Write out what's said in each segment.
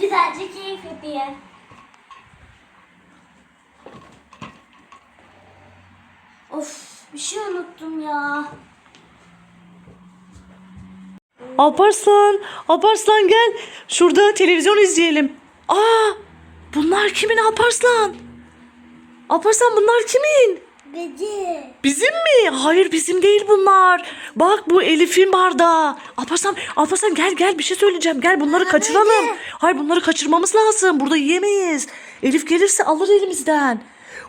Güzelce keyif yapayım. Of bir şey unuttum ya. Alparslan, Alparslan gel. Şurada televizyon izleyelim. Aa, bunlar kimin Alparslan? Alparslan bunlar kimin? Gıcı. Bizim mi? Hayır bizim değil bunlar. Bak bu Elif'in bardağı. Alparslan, Alparslan gel gel bir şey söyleyeceğim. Gel bunları kaçıralım. Hayır bunları kaçırmamız lazım. Burada yiyemeyiz. Elif gelirse alır elimizden.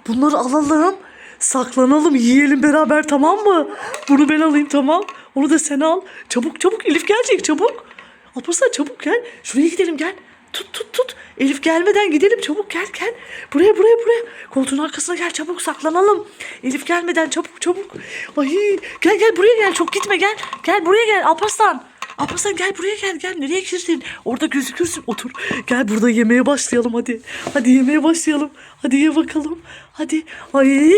Bunları alalım. Saklanalım yiyelim beraber tamam mı? Bunu ben alayım tamam. Onu da sen al. Çabuk çabuk Elif gelecek çabuk. Alparslan çabuk gel. Şuraya gidelim gel. Tut tut tut. Elif gelmeden gidelim çabuk gel gel. Buraya buraya buraya. Koltuğun arkasına gel çabuk saklanalım. Elif gelmeden çabuk çabuk. Ay gel gel buraya gel çok gitme gel. Gel buraya gel Alparslan. Alparslan gel buraya gel gel. Nereye girdin? Orada gözükürsün otur. Gel burada yemeğe başlayalım hadi. Hadi yemeğe başlayalım. Hadi ye bakalım. Hadi. Ay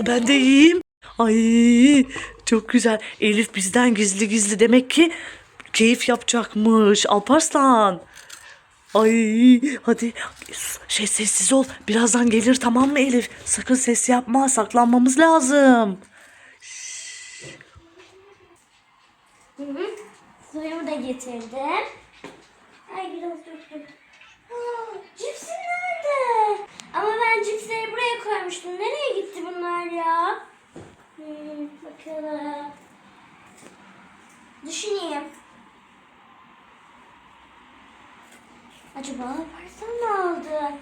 ben de yiyeyim. Ay çok güzel. Elif bizden gizli gizli demek ki keyif yapacakmış. Alparslan. Ay hadi şey sessiz ol. Birazdan gelir tamam mı Elif? Sakın ses yapma. Saklanmamız lazım. Hı hı. Suyumu da getirdim. Ay biraz döktüm. Cipsim nerede? Ama ben cipsleri buraya koymuştum. Nereye gitti bunlar ya? Hmm, bakalım. Düşüneyim. Acaba Alparslan mı aldı?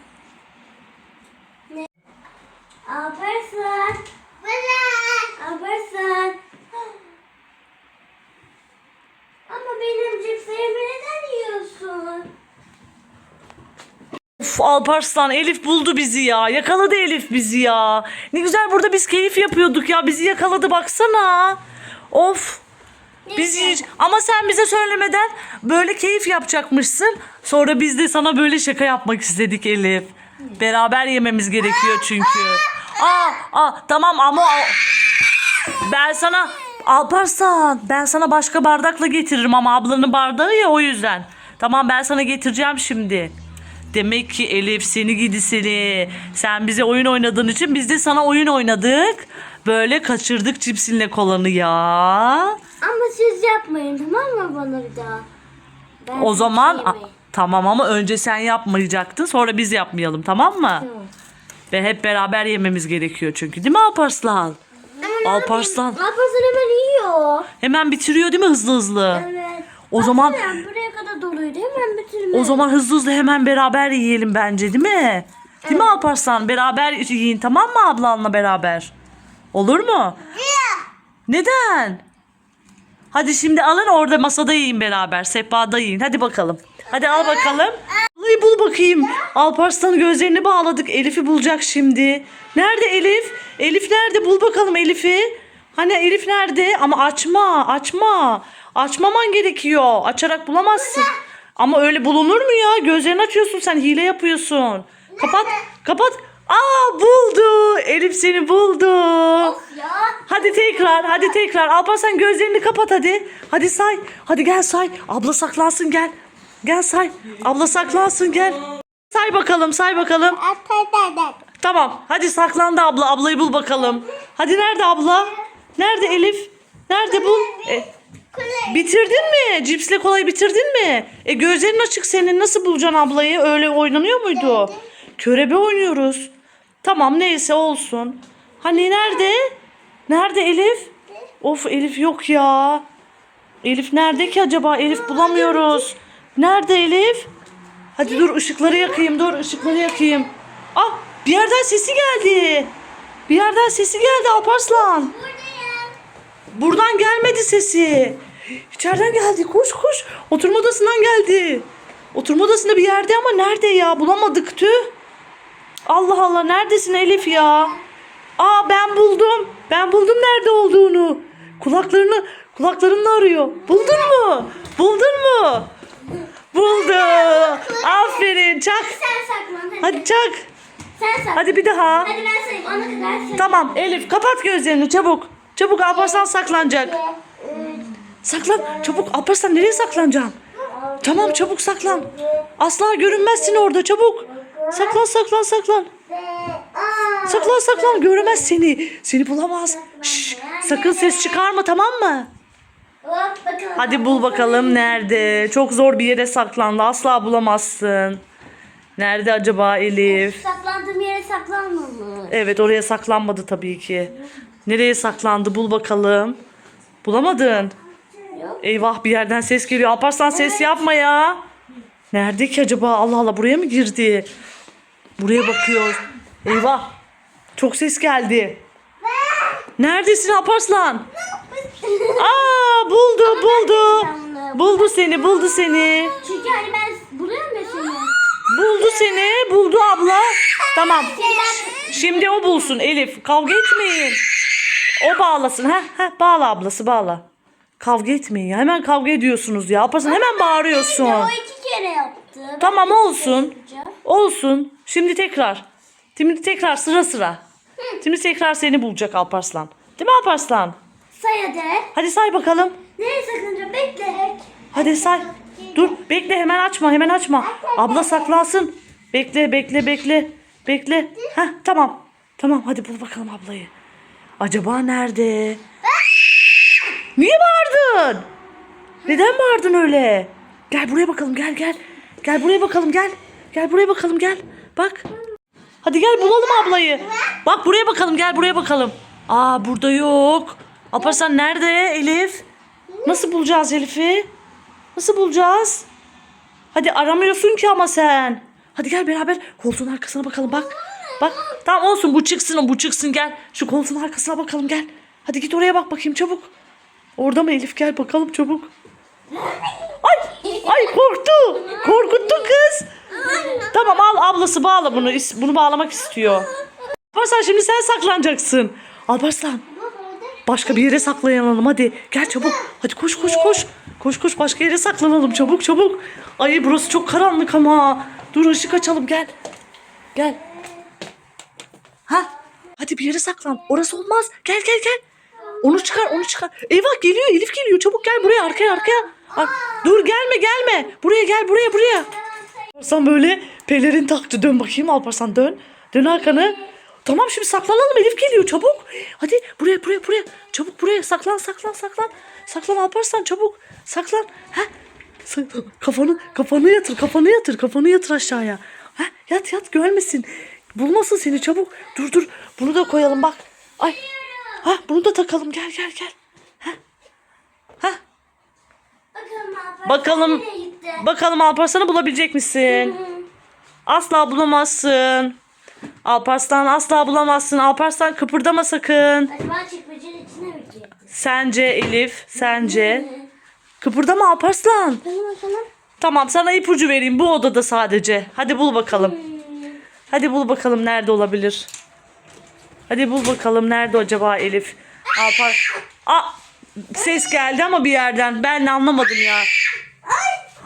Ne? Alparslan. Bana. Alparslan. Ama benim cipslerimi neden yiyorsun? Uf Alparslan Elif buldu bizi ya. Yakaladı Elif bizi ya. Ne güzel burada biz keyif yapıyorduk ya. Bizi yakaladı baksana. Of. Biz Neyse. ama sen bize söylemeden böyle keyif yapacakmışsın. Sonra biz de sana böyle şaka yapmak istedik Elif. Beraber yememiz gerekiyor çünkü. Aa, aa tamam ama ben sana Alparslan ben sana başka bardakla getiririm ama ablanın bardağı ya o yüzden. Tamam ben sana getireceğim şimdi. Demek ki Elif seni gidi seni. Sen bize oyun oynadığın için biz de sana oyun oynadık. Böyle kaçırdık cipsinle kolanı ya. Ama siz yapmayın tamam mı bana bir daha? Ben O zaman a- tamam ama önce sen yapmayacaktın sonra biz yapmayalım tamam mı? Tamam. Ve hep beraber yememiz gerekiyor çünkü değil mi Alparslan? Alparslan Alparslan hemen yiyor. hemen bitiriyor değil mi hızlı hızlı? Evet. O zaman Baksana, buraya kadar doluydu hemen bitirme. o zaman hızlı hızlı hemen beraber yiyelim bence değil mi? Değil mi Alparslan? Beraber yiyin tamam mı ablanla beraber? Olur mu? Neden? Hadi şimdi alın orada masada yiyin beraber. Sehpada yiyin. Hadi bakalım. Hadi al bakalım. Ay bul bakayım. Alparslan'ın gözlerini bağladık. Elif'i bulacak şimdi. Nerede Elif? Elif nerede? Bul bakalım Elif'i. Hani Elif nerede? Ama açma, açma. Açmaman gerekiyor. Açarak bulamazsın. Ama öyle bulunur mu ya? Gözlerini açıyorsun sen. Hile yapıyorsun. Kapat, kapat. Aa buldu. Elif seni buldu. Ya. Hadi tekrar, hadi tekrar. Alparslan gözlerini kapat hadi. Hadi say. Hadi gel say. Abla saklansın gel. Gel say. Abla saklansın gel. Say bakalım, say bakalım. Tamam. Hadi saklandı abla. Ablayı bul bakalım. Hadi nerede abla? Nerede Elif? Nerede bul? E, bitirdin mi? Cipsle kolayı bitirdin mi? E gözlerin açık senin. Nasıl bulacaksın ablayı? Öyle oynanıyor muydu? Körebe oynuyoruz. Tamam neyse olsun. Hani nerede? Nerede Elif? Of Elif yok ya. Elif nerede ki acaba? Elif bulamıyoruz. Nerede Elif? Hadi dur ışıkları yakayım. Dur ışıkları yakayım. Ah bir yerden sesi geldi. Bir yerden sesi geldi Alparslan. Buradan gelmedi sesi. İçeriden geldi. Koş koş. Oturma odasından geldi. Oturma odasında bir yerde ama nerede ya? Bulamadık tüh. Allah Allah neredesin Elif ya? Aa ben buldum. Ben buldum nerede olduğunu. Kulaklarını kulaklarını arıyor. Buldun mu? Buldun mu? Buldu. Aferin çak. Sen saklan hadi. Hadi çak. Sen saklan. Hadi bir daha. Hadi ben sayayım ona kadar say. Tamam Elif kapat gözlerini çabuk. Çabuk Alparslan saklanacak. Saklan çabuk Alparslan nereye saklanacaksın? Tamam çabuk saklan. Asla görünmezsin orada çabuk. Saklan saklan saklan. Saklan saklan göremez seni. Seni bulamaz. Şş, sakın ses çıkarma tamam mı? Hadi bul bakalım nerede. Çok zor bir yere saklandı. Asla bulamazsın. Nerede acaba Elif? Saklandığım yere saklanmamış. Evet oraya saklanmadı tabii ki. Nereye saklandı bul bakalım. Bulamadın. Yok. Eyvah bir yerden ses geliyor. Alparslan ses yapma ya. Nerede ki acaba? Allah Allah buraya mı girdi? Buraya bakıyor. Eyvah. Çok ses geldi. Neredesin Alparslan? Aa buldu buldu. Buldu seni buldu seni. Çünkü hani ben buluyorum ya seni. Buldu seni. Buldu abla. Tamam. Şimdi o bulsun Elif. Kavga etmeyin. O bağlasın. Ha ha bağla ablası bağla. Kavga etmeyin ya. Hemen kavga ediyorsunuz ya. Alparslan hemen bağırıyorsun. Kere yaptı. Ben Tamam olsun. Olsun. Şimdi tekrar. Şimdi tekrar sıra sıra. Şimdi tekrar seni bulacak Alparslan. Değil mi Alparslan? Say hadi. Hadi say bakalım. Nereye saklanacağım? Bekle. Hadi say. Dur bekle hemen açma hemen açma. Abla saklansın. Bekle bekle bekle. Bekle. Heh tamam. Tamam hadi bul bakalım ablayı. Acaba nerede? Niye bağırdın? Neden bağırdın öyle? Gel buraya bakalım gel gel. Gel buraya bakalım gel. Gel buraya bakalım gel. Bak. Hadi gel bulalım ablayı. Bak buraya bakalım gel buraya bakalım. Aa burada yok. Alparslan nerede Elif? Nasıl bulacağız Elif'i? Nasıl bulacağız? Hadi aramıyorsun ki ama sen. Hadi gel beraber koltuğun arkasına bakalım bak. Bak tamam olsun bu çıksın o bu çıksın gel. Şu koltuğun arkasına bakalım gel. Hadi git oraya bak bakayım çabuk. Orada mı Elif gel bakalım çabuk. Ay ay korktu. Korkuttu kız. Tamam al ablası bağla bunu. Bunu bağlamak istiyor. Alparslan şimdi sen saklanacaksın. Alparslan Başka bir yere saklanalım hadi. Gel çabuk. Hadi koş koş koş. Koş koş başka yere saklanalım çabuk çabuk. Ay burası çok karanlık ama. Dur ışık açalım gel. Gel. Ha? Hadi bir yere saklan. Orası olmaz. Gel gel gel. Onu çıkar onu çıkar. Eyvah geliyor Elif geliyor. Çabuk gel buraya arkaya arkaya. Ar- Dur gelme gelme. Buraya gel buraya buraya. Alparslan böyle pelerin taktı. Dön bakayım Alparslan dön. Dön arkanı. Tamam şimdi saklanalım Elif geliyor çabuk. Hadi buraya buraya buraya. Çabuk buraya saklan saklan saklan. Saklan Alparslan çabuk. Saklan. Ha? Kafanı kafanı yatır kafanı yatır kafanı yatır aşağıya. Ha? Yat yat görmesin. Bulmasın seni çabuk. Dur dur bunu da koyalım bak. Ay. Ha bunu da takalım gel gel gel. Ha? Ha? Bakalım Bakalım. Alparslan'ı bulabilecek misin? Asla bulamazsın. Alparslan asla bulamazsın. Alparslan kıpırdama sakın. Acaba çekmecenin içine mi girdi? Sence Elif, sence? Kıpırdama Alparslan. Tamam sana ipucu vereyim bu odada sadece. Hadi bul bakalım. Hadi bul bakalım nerede olabilir. Hadi bul bakalım nerede acaba Elif. Alpar. Aa, ses geldi ama bir yerden. Ben de anlamadım ya.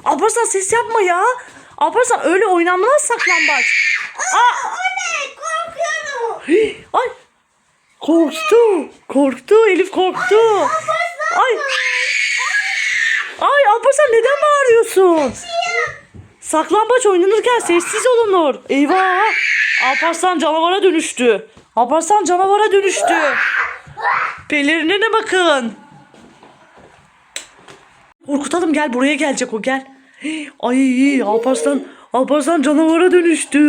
Alparslan ses yapma ya. Alparslan öyle oynanmaz saklambaç. Aa, Ne? Korkuyorum. Hii, Ay. Korktu. Korktu. Elif korktu. Ay. Ay Alparslan neden bağırıyorsun? Saklambaç oynanırken sessiz olunur. Eyvah. Alparslan canavara dönüştü. Alparslan canavara dönüştü. Pelerinine bakın. Korkutalım gel buraya gelecek o gel. Ay Alparslan Alparslan canavara dönüştü.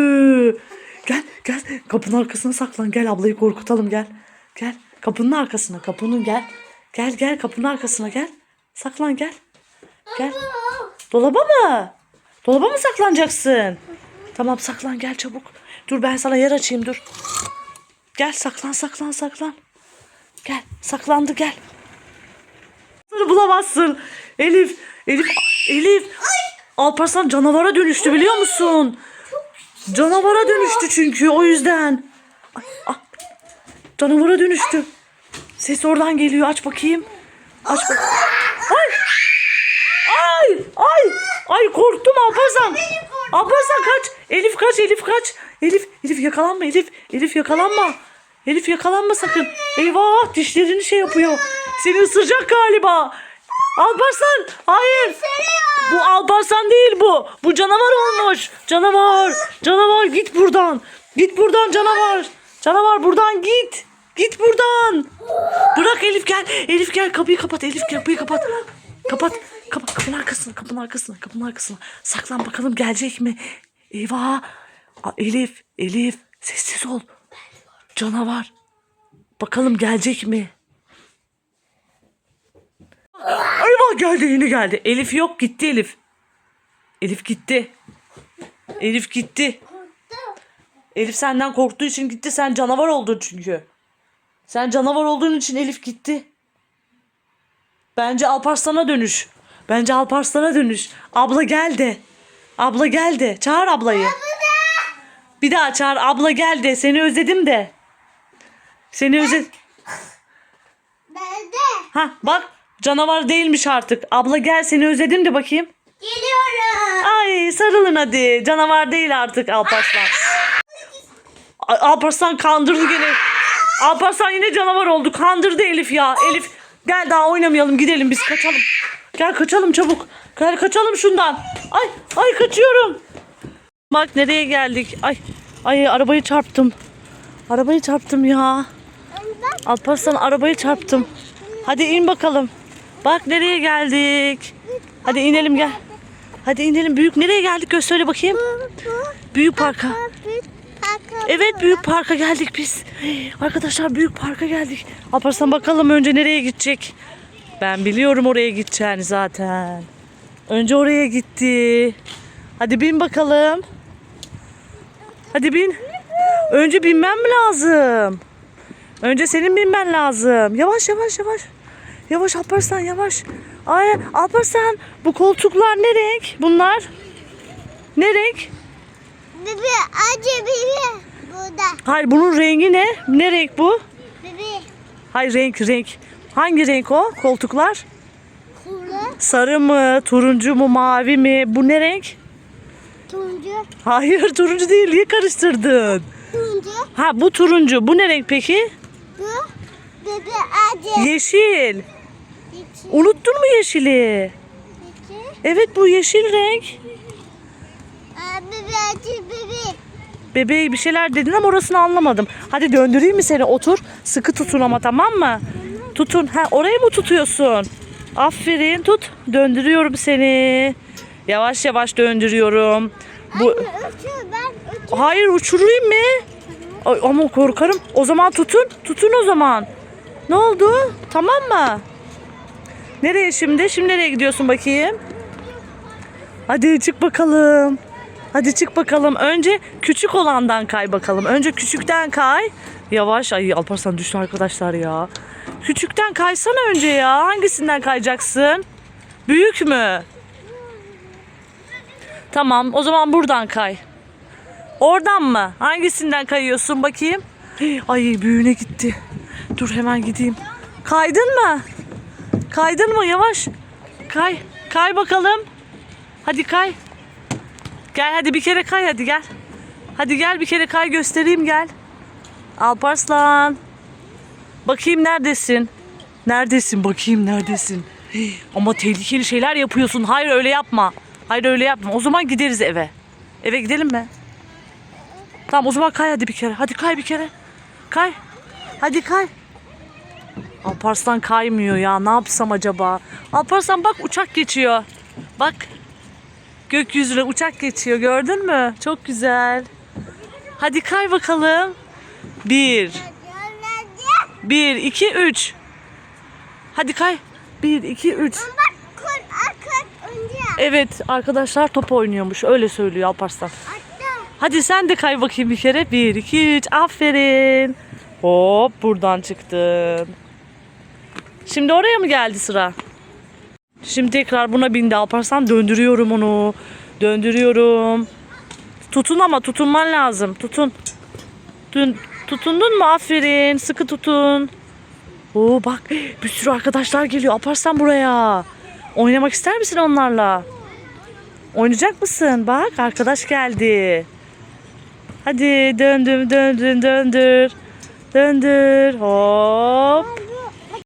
Gel gel kapının arkasına saklan gel ablayı korkutalım gel. Gel kapının arkasına kapının gel. Gel gel kapının arkasına gel. Saklan gel. Gel. Dolaba mı? Dolaba mı saklanacaksın? Tamam saklan gel çabuk. Dur ben sana yer açayım dur. Gel saklan saklan saklan. Gel saklandı gel. Seni bulamazsın. Elif, Elif, Elif. Alparslan canavara dönüştü biliyor musun? Canavara dönüştü çünkü o yüzden. Ay, ah. Canavara dönüştü. Ses oradan geliyor. Aç bakayım. Aç bak. Ay. Ay, ay. Ay korktum Alparslan. Alparslan kaç. Elif kaç, Elif kaç. Elif, Elif yakalanma Elif. Elif yakalanma. Elif yakalanma sakın. Eyvah dişlerini şey yapıyor. Seni ısıracak galiba. Alparslan hayır. Bu Alparslan değil bu. Bu canavar olmuş. Canavar. Canavar git buradan. Git buradan canavar. Canavar buradan git. Git buradan. Bırak Elif gel. Elif gel kapıyı kapat. Elif kapıyı kapat. Kapat. Kapat kapının arkasına. Kapının arkasına. Kapının arkasına. Saklan bakalım gelecek mi? Eyvah. Elif. Elif. Sessiz ol. Canavar. Bakalım gelecek mi? Eyvah geldi yine geldi. Elif yok gitti Elif. Elif gitti. Elif gitti. Elif senden korktuğu için gitti. Sen canavar oldun çünkü. Sen canavar olduğun için Elif gitti. Bence Alparslan'a dönüş. Bence Alparslan'a dönüş. Abla gel de. Abla gel de. Çağır ablayı. Bir daha çağır. Abla gel de. Seni özledim de. Seni özledim. Ben de. Ha bak canavar değilmiş artık. Abla gel seni özledim de bakayım. Geliyorum. Ay sarılın hadi. Canavar değil artık Alparslan. Ay, Alparslan kandırdı gene. Alparslan yine canavar oldu. Kandırdı Elif ya. Elif gel daha oynamayalım gidelim biz kaçalım. Gel kaçalım çabuk. Gel kaçalım şundan. Ay ay kaçıyorum. Bak nereye geldik. Ay ay arabayı çarptım. Arabayı çarptım ya. Alparslan arabayı çarptım. Hadi in bakalım. Bak nereye geldik. Hadi inelim gel. Hadi inelim. Büyük nereye geldik göz bakayım. Büyük parka. Evet büyük parka geldik biz. Arkadaşlar büyük parka geldik. Alparslan bakalım önce nereye gidecek. Ben biliyorum oraya gideceğini zaten. Önce oraya gitti. Hadi bin bakalım. Hadi bin. Önce binmem mi lazım? Önce senin binmen lazım. Yavaş yavaş yavaş. Yavaş Alparslan yavaş. Ay Alparslan bu koltuklar ne renk? Bunlar? Ne renk? Bebe acı bebe. Burada. Hayır bunun rengi ne? Ne renk bu? Bebe. Hayır renk renk. Hangi renk o koltuklar? Kuru. Sarı mı, turuncu mu, mavi mi? Bu ne renk? Turuncu. Hayır turuncu değil. Niye karıştırdın? Turuncu. Ha bu turuncu. Bu ne renk peki? Bu. Bebe acı. Yeşil. İki. Unuttun mu yeşili? İki. Evet bu yeşil renk. Aa, Bebe acı bebe. Bebeği bir şeyler dedin ama orasını anlamadım. Hadi döndüreyim mi seni? Otur. Sıkı tutun ama tamam mı? Tutun. Ha orayı mı tutuyorsun? Aferin tut. Döndürüyorum seni. Yavaş yavaş döndürüyorum. Bu Anne uçuyor ben uçuyor. Hayır uçurayım mı? Ay, ama korkarım. O zaman tutun. Tutun o zaman. Ne oldu? Tamam mı? Nereye şimdi? Şimdi nereye gidiyorsun bakayım? Hadi çık bakalım. Hadi çık bakalım. Önce küçük olandan kay bakalım. Önce küçükten kay. Yavaş. Ay Alparslan düştü arkadaşlar ya. Küçükten kaysana önce ya. Hangisinden kayacaksın? Büyük mü? Tamam. O zaman buradan kay. Oradan mı? Hangisinden kayıyorsun bakayım? Ay büyüğüne gitti. Dur hemen gideyim. Kaydın mı? Kaydın mı? Yavaş. Kay. Kay bakalım. Hadi kay. Gel hadi bir kere kay hadi gel. Hadi gel bir kere kay göstereyim gel. Alparslan. Bakayım neredesin? Neredesin? Bakayım neredesin? Ama tehlikeli şeyler yapıyorsun. Hayır öyle yapma. Hayır öyle yapma. O zaman gideriz eve. Eve gidelim mi? Tamam o zaman kay hadi bir kere. Hadi kay bir kere. Kay. Hadi kay. Alparslan kaymıyor ya. Ne yapsam acaba? Alparslan bak uçak geçiyor. Bak. Gökyüzüne uçak geçiyor. Gördün mü? Çok güzel. Hadi kay bakalım. Bir. Bir, iki, üç. Hadi kay. Bir, iki, üç. Evet arkadaşlar top oynuyormuş. Öyle söylüyor Alparslan. Hadi sen de kay bakayım bir kere. Bir, iki, üç. Aferin. Hop buradan çıktın. Şimdi oraya mı geldi sıra? Şimdi tekrar buna bindi Alparslan. Döndürüyorum onu. Döndürüyorum. Tutun ama tutunman lazım. Tutun. Dün, tutundun mu? Aferin. Sıkı tutun. Oo bak bir sürü arkadaşlar geliyor. Alparslan buraya. Oynamak ister misin onlarla? Oynayacak mısın? Bak arkadaş geldi. Hadi döndüm döndüm döndür. Döndür. Hop.